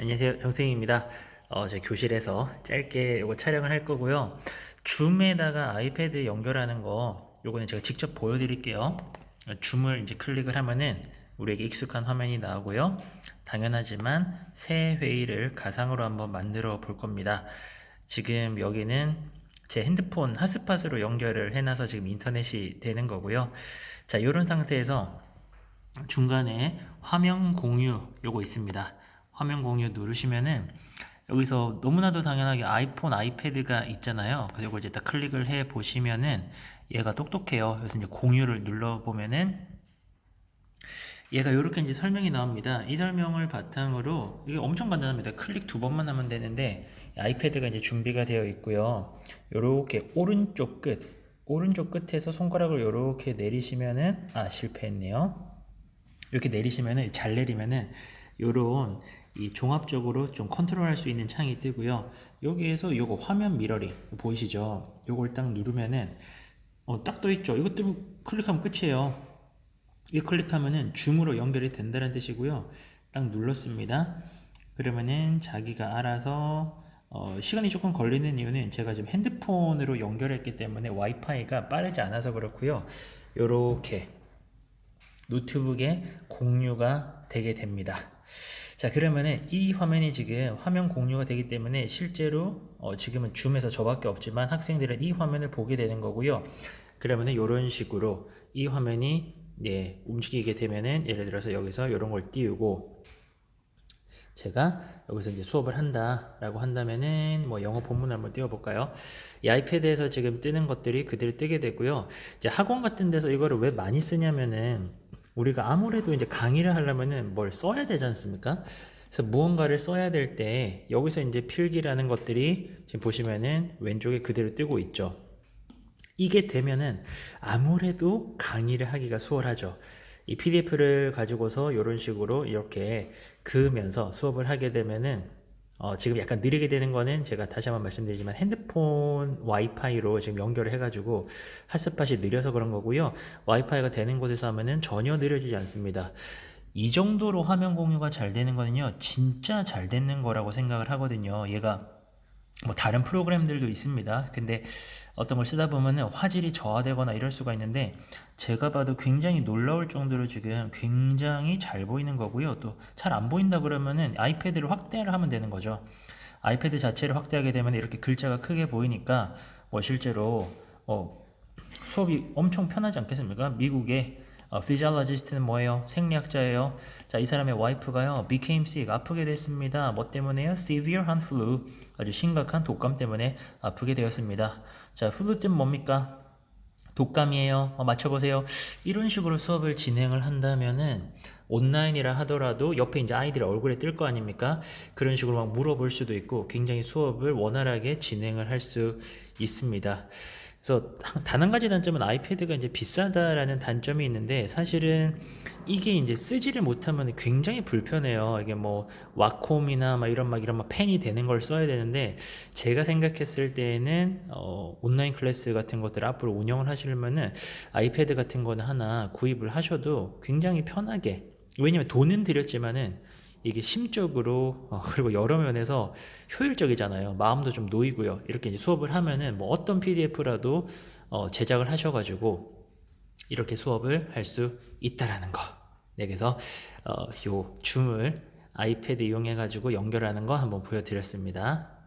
안녕하세요. 정승입니다. 어, 제 교실에서 짧게 이거 촬영을 할 거고요. 줌에다가 아이패드 연결하는 거 요거는 제가 직접 보여드릴게요. 줌을 이제 클릭을 하면은 우리에게 익숙한 화면이 나오고요. 당연하지만 새 회의를 가상으로 한번 만들어 볼 겁니다. 지금 여기는 제 핸드폰 핫스팟으로 연결을 해놔서 지금 인터넷이 되는 거고요. 자, 이런 상태에서 중간에 화면 공유 요거 있습니다. 화면 공유 누르시면은 여기서 너무나도 당연하게 아이폰, 아이패드가 있잖아요. 그래서 이걸 이제 딱 클릭을 해 보시면은 얘가 똑똑해요. 그래서 이제 공유를 눌러 보면은 얘가 이렇게 이제 설명이 나옵니다. 이 설명을 바탕으로 이게 엄청 간단합니다. 클릭 두 번만 하면 되는데 아이패드가 이제 준비가 되어 있고요. 이렇게 오른쪽 끝, 오른쪽 끝에서 손가락을 이렇게 내리시면은 아 실패했네요. 이렇게 내리시면은 잘 내리면은 요런 이 종합적으로 좀 컨트롤할 수 있는 창이 뜨고요. 여기에서 요거 화면 미러링 보이시죠? 요걸 딱 누르면은 어, 딱 떠 있죠. 이것 도 클릭하면 끝이에요. 이 클릭하면은 줌으로 연결이 된다는 뜻이고요. 딱 눌렀습니다. 그러면은 자기가 알아서 어, 시간이 조금 걸리는 이유는 제가 지금 핸드폰으로 연결했기 때문에 와이파이가 빠르지 않아서 그렇고요. 요렇게 노트북에 공유가 되게 됩니다. 자, 그러면은 이 화면이 지금 화면 공유가 되기 때문에 실제로 어, 지금은 줌에서 저밖에 없지만 학생들은 이 화면을 보게 되는 거고요. 그러면은 이런 식으로 이 화면이 예, 움직이게 되면은 예를 들어서 여기서 이런 걸 띄우고 제가 여기서 이제 수업을 한다라고 한다면은 뭐 영어 본문을 한번 띄워볼까요? 이 아이패드에서 지금 뜨는 것들이 그대로 뜨게 되고요. 이제 학원 같은 데서 이거를 왜 많이 쓰냐면은 우리가 아무래도 이제 강의를 하려면은 뭘 써야 되지 않습니까? 그래서 무언가를 써야 될 때 여기서 이제 필기라는 것들이 지금 보시면은 왼쪽에 그대로 뜨고 있죠. 이게 되면은 아무래도 강의를 하기가 수월하죠. 이 PDF를 가지고서 이런 식으로 이렇게 그으면서 수업을 하게 되면은 어, 지금 약간 느리게 되는 거는 제가 다시 한번 말씀드리지만 핸드폰 와이파이로 지금 연결을 해가지고 핫스팟이 느려서 그런 거고요. 와이파이가 되는 곳에서 하면은 전혀 느려지지 않습니다. 이 정도로 화면 공유가 잘 되는 거는요, 진짜 잘 되는 거라고 생각을 하거든요. 얘가 뭐 다른 프로그램들도 있습니다. 근데 어떤 걸 쓰다 보면은 화질이 저하되거나 이럴 수가 있는데 제가 봐도 굉장히 놀라울 정도로 지금 굉장히 잘 보이는 거고요. 또 잘 안 보인다 그러면은 아이패드를 확대를 하면 되는 거죠. 아이패드 자체를 확대하게 되면 이렇게 글자가 크게 보이니까 뭐 실제로 어 수업이 엄청 편하지 않겠습니까? 미국의 어, 피지올로지스트는 뭐예요? 생리학자예요. 자, 이 사람의 와이프가요, became sick, 아프게 됐습니다. 뭐 때문에요? severe hand flu, 아주 심각한 독감 때문에 아프게 되었습니다. 자, flu 뜻 뭡니까? 독감이에요. 어, 맞춰보세요. 이런 식으로 수업을 진행을 한다면은 온라인이라 하더라도 옆에 이제 아이들의 얼굴에 뜰 거 아닙니까? 그런 식으로 막 물어볼 수도 있고 굉장히 수업을 원활하게 진행을 할 수 있습니다. 그래서 단 한 가지 단점은 아이패드가 이제 비싸다라는 단점이 있는데 사실은 이게 이제 쓰지를 못하면 굉장히 불편해요. 이게 뭐 와콤이나 막 이런 막 이런 막 펜이 되는 걸 써야 되는데 제가 생각했을 때에는 어, 온라인 클래스 같은 것들 앞으로 운영을 하시려면은 아이패드 같은 거는 하나 구입을 하셔도 굉장히 편하게 왜냐면 돈은 들였지만은 이게 심적으로 어, 그리고 여러 면에서 효율적이잖아요. 마음도 좀 놓이고요. 이렇게 수업을 하면은 뭐 어떤 PDF라도 어, 제작을 하셔가지고 이렇게 수업을 할 수 있다라는 거. 네, 그래서 어, 요 줌을 아이패드 이용해가지고 연결하는 거 한번 보여드렸습니다.